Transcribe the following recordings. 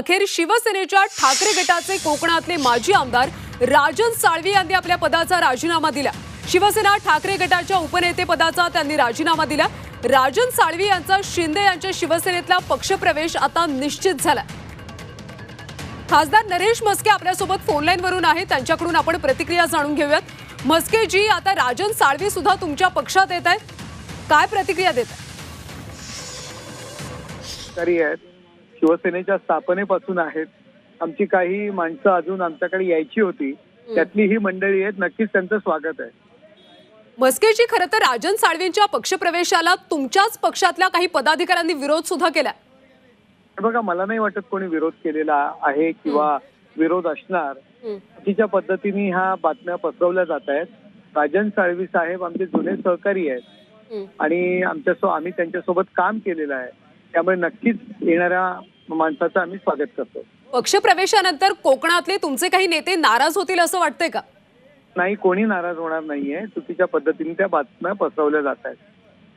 अखेर शिवसेनेच्या ठाकरे गटाचे कोकणातले माजी आमदार राजन साळवी यांनी आपल्या पदाचा राजीनामा दिला. शिवसेना ठाकरे गटाच्या उपनेते पदाचा त्यांनी राजीनामा दिला. राजन साळवी यांचा शिंदे यांच्या शिवसेनेतला पक्षप्रवेश आता निश्चित झाला. खासदार नरेश मस्के आपल्यासोबत फोनलाईन वरून आहेत. त्यांच्याकडून आपण प्रतिक्रिया जाणून घेऊयात. म्हस्के जी आता राजन साळवी सुद्धा तुमच्या पक्षात येत आहेत. काय प्रतिक्रिया देत आहेत. शिवसेनेच्या स्थापनेपासून आहेत. आमची काही माणसं अजून आमच्याकडे यायची होती. त्यातली ही मंडळी आहेत. नक्कीच त्यांचं स्वागत आहे. मस्केजी खरं तर राजन साळवींच्या पक्षप्रवेशाला तुमच्याच पक्षातल्या काही पदाधिकाऱ्यांनी विरोध सुद्धा केला बघा मला नाही वाटत कोणी विरोध केलेला आहे किंवा विरोध असणार. चुकीच्या पद्धतीने ह्या बातम्या पसरवल्या जात आहेत. राजन साळवी साहेब आमचे जुने सहकारी आहेत. आणि आमच्या आम्ही त्यांच्यासोबत काम केलेलं आहे. त्यामुळे नक्कीच येणाऱ्या माणसाचं आम्ही स्वागत करतो. पक्षप्रवेशानंतर कोकणातले तुमचे काही नेते नाराज होतील असं वाटतंय का? नाही कोणी नाराज होणार नाहीये. चुकीच्या पद्धतीने त्या बातम्या पसरवल्या जात आहेत.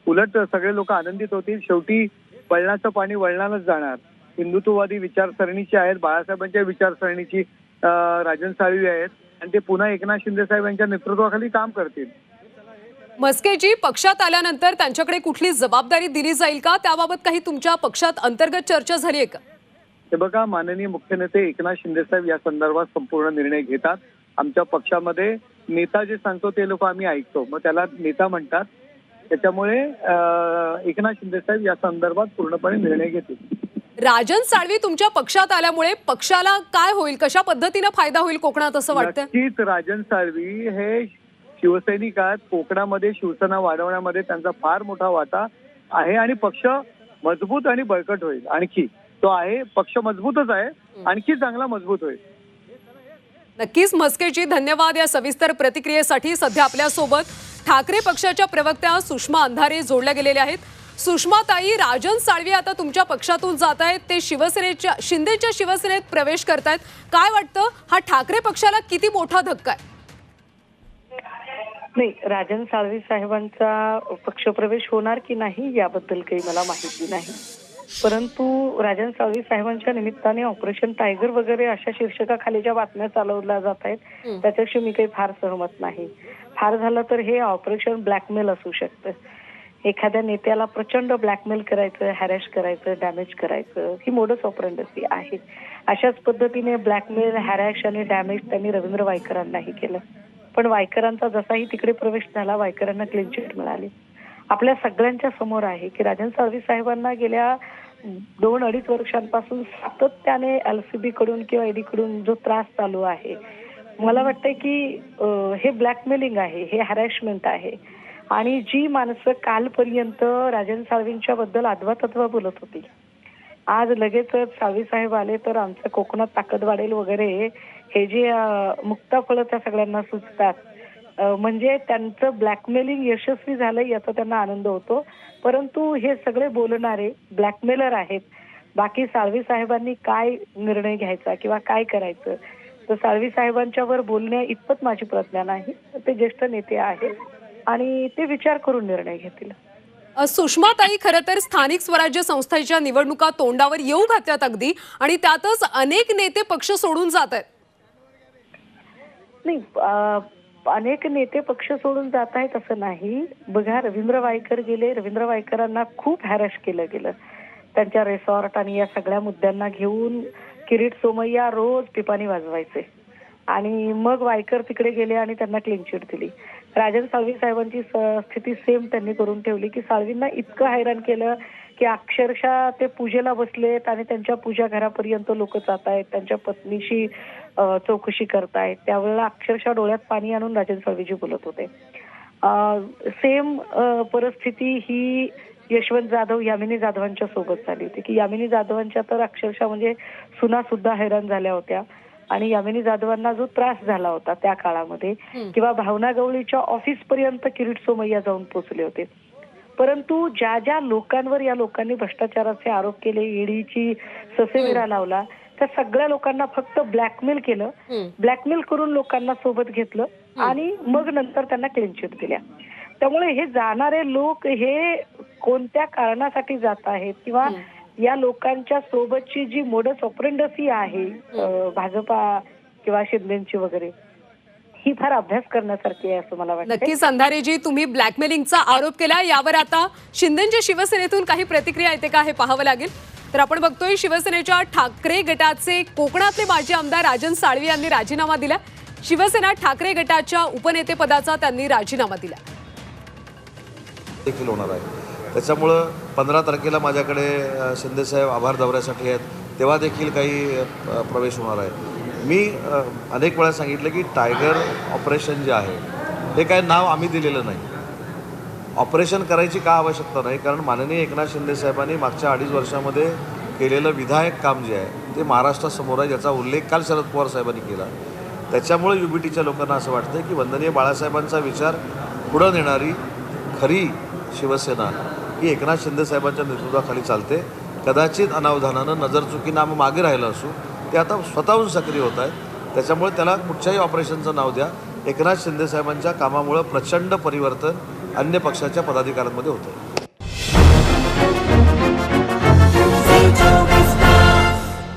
उलट सगळे लोक आनंदित होतील. शेवटी वळणाचं पाणी वळणारच जाणार. हिंदुत्ववादी विचारसरणीची आहेत बाळासाहेबांच्या विचारसरणीची राजन साळवी आहेत. आणि ते पुन्हा एकनाथ शिंदे साहेब यांच्या नेतृत्वाखाली काम करतील. मस्केजी पक्षात आल्यानंतर त्यांच्याकडे कुठली जबाबदारी दिली जाईल का? त्याबाबत काही तुमच्या पक्षात अंतर्गत चर्चा झाली आहे का? हे बघा माननीय मुख्य नेते एकनाथ शिंदे साहेब या संदर्भात संपूर्ण निर्णय घेतात. आमच्या पक्षामध्ये नेता जे सांगतो ते लोक आम्ही ऐकतो. मग त्याला नेता म्हणतात. त्याच्यामुळे एकनाथ शिंदे साहेब या संदर्भात पूर्णपणे निर्णय घेतील. राजन साळवी तुमच्या पक्षात आल्यामुळे पक्षाला काय होईल? कशा पद्धतीनं फायदा होईल कोकणात असं वाटतं नक्कीच राजन साळवी हे शिवसैनिक आहेत. कोकणामध्ये शिवसेना वाढवण्यामध्ये त्यांचा फार मोठा वाटा आहे आणि पक्ष मजबूत आणि बळकट होईल आणखी. तो आहे पक्ष मजबूतच आहे आणखी चांगला मजबूत होईल. नक्कीच मस्केजी धन्यवाद या सविस्तर प्रतिक्रियेसाठी सध्या आपल्यासोबत ठाकरे पक्षाच्या प्रवक्त्या सुषमा अंधारे जोडल्या गेलेल्या आहेत. सुषमा ताई राजन साळवी आता तुमच्या पक्षातून जात आहेत. ते शिवसेनेच्या शिंदेच्या शिवसेनेत प्रवेश करतायत. काय वाटतं हा ठाकरे पक्षाला किती मोठा धक्का आहे? नाही राजन साळवी साहेबांचा पक्षप्रवेश होणार की नाही याबद्दल काही मला माहिती नाही. परंतु राजन साळवी साहेबांच्या निमित्ताने ऑपरेशन टायगर वगैरे अशा शीर्षकाखाली ज्या बातम्या चालवल्या जात आहेत त्याच्याशी मी काही फार सहमत नाही. फार झालं तर हे ऑपरेशन ब्लॅकमेल असू शकतं. एखाद्या नेत्याला प्रचंड ब्लॅकमेल करायचं हॅरेश करायचं डॅमेज करायचं ही मोडस ऑपरेंडसी आहे. अशाच पद्धतीने ब्लॅकमेल हॅरॅश आणि डॅमेज त्यांनी रवींद्र वायकरांनाही केलं. पण वायकरांचा जसाही तिकडे प्रवेश झाला वायकरांना क्लीन चिट मिळाली. आपल्या सगळ्यांच्या समोर आहे की राजन साळवी साहेबांना गेल्या दोन अडीच वर्षांपासून सातत्याने एलसीबी कडून किंवा ईडी कडून जो त्रास चालू आहे मला वाटतंय की हे ब्लॅकमेलिंग आहे हे हॅरॅशमेंट आहे. आणि जी माणसं कालपर्यंत राजन साळवींच्या बद्दल अद्वा बोलत होती. आज लगेचच साळवी साहेब आले तर आमचं कोकणात ताकद वाढेल वगैरे हे जे अं, त्या सगळ्यांना सुचतात. म्हणजे त्यांचं ब्लॅकमेलिंग यशस्वी झालं याचा त्यांना आनंद होतो. परंतु हे सगळे बोलणारे ब्लॅकमेलर आहेत. बाकी साळवी साहेबांनी काय निर्णय घ्यायचा किंवा काय करायचं? तर साळवी साहेबांच्यावर बोलण्या इतपत माझी प्रज्ञा नाही. ते ज्येष्ठ नेते आहेत आणि ते विचार करून निर्णय घेतील. सुषमाताई खरं तर स्थानिक स्वराज्य संस्थेच्या निवडणुका तोंडावर येऊ घातल्यात अगदी आणि त्यातच अनेक नेते पक्ष सोडून जात आहेत. नाही अनेक नेते पक्ष सोडून जात आहेत असं नाही. बघा रवींद्र वायकर गेले रवींद्र वायकरांना खूप हॅरॅश केलं गेलं. त्यांच्या रेसॉर्ट आणि या सगळ्या मुद्द्यांना घेऊन किरीट सोमय्या रोज पिपाणी वाजवायचे. आणि मग वायकर तिकडे गेले आणि त्यांना क्लीनचीट दिली. राजन साळवी साहेबांची स्थिती सेम त्यांनी करून ठेवली की साळवींना इतकं हैराण केलं की अक्षरशः ते पूजेला बसलेत आणि त्यांच्या पूजा घरापर्यंत लोक जात आहेत. त्यांच्या पत्नीशी चौकशी करतायत. त्यावेळेला अक्षरशः डोळ्यात पाणी आणून राजन साळवीजी बोलत होते. सेम परिस्थिती ही यशवंत जाधव यामिनी जाधवांच्या सोबत झाली होती. की यामिनी जाधवांच्या तर अक्षरशः म्हणजे सुना सुद्धा हैराण झाल्या होत्या. आणि यामिनी जाधवांना जो त्रास झाला होता त्या काळामध्ये किंवा भावना गवळीच्या ऑफिस पर्यंत किरीट सोमय्या जाऊन पोहोचले होते. परंतु ज्या ज्या लोकांवर या लोकांनी भ्रष्टाचाराचे आरोप केले ईडीची ससेविरा लावला त्या सगळ्या लोकांना फक्त ब्लॅकमेल केलं. ब्लॅकमेल करून लोकांना सोबत घेतलं आणि मग नंतर त्यांना क्लीन चिट दिल्या. त्यामुळे हे जाणारे लोक हे कोणत्या कारणासाठी जात आहेत किंवा या लोकांच्या सोबतची जी मोडस ऑपरेंडसी आहे भाजपा किंवा शिंदेची वगैरे ही फार अभ्यास करण्यासारखी आहे असं मला वाटतं नक्कीच अंधारेजी तुम्ही ब्लॅकमेलिंगचा आरोप केला. यावर आता शिंदेच्या शिवसेनेतून काही प्रतिक्रिया येते का हे पाहावं लागेल. तर आपण बघतोय शिवसेनेच्या ठाकरे गटाचे कोकणातले माजी आमदार राजन साळवी यांनी राजीनामा दिला. शिवसेना ठाकरे गटाच्या उपनेतेपदाचा त्यांनी राजीनामा दिला. देखील होणार आहे. त्याच्यामुळं पंधरा तारखेला माझ्याकडे शिंदेसाहेब आभार दौऱ्यासाठी आहेत. तेव्हा देखील काही प्रवेश होणार आहे. मी अनेक वेळा सांगितलं की टायगर ऑपरेशन जे आहे हे काय नाव आम्ही दिलेलं नाही. ऑपरेशन करायची का आवश्यकता नाही? कारण माननीय एकनाथ शिंदेसाहेबांनी मागच्या अडीच वर्षामध्ये केलेलं विधायक काम जे आहे ते महाराष्ट्रासमोर आहे ज्याचा उल्लेख काल शरद पवार साहेबांनी केला. त्याच्यामुळे यू बी टीच्या लोकांना असं वाटतं की वंदनीय बाळासाहेबांचा विचार पुढं नेणारी खरी शिवसेना ही एकनाथ शिंदे साहेबांच्या नेतृत्वाखाली चालते. कदाचित अनावधानानं नजरचुकीनं आम्ही मागे राहिलं असू ते आता स्वतःहून सक्रिय होत आहेत. त्याच्यामुळे त्याला कुठच्याही ऑपरेशनचं नाव द्या. एकनाथ शिंदेसाहेबांच्या कामामुळं प्रचंड परिवर्तन अन्य पक्षाच्या पदाधिकाऱ्यांमध्ये होतं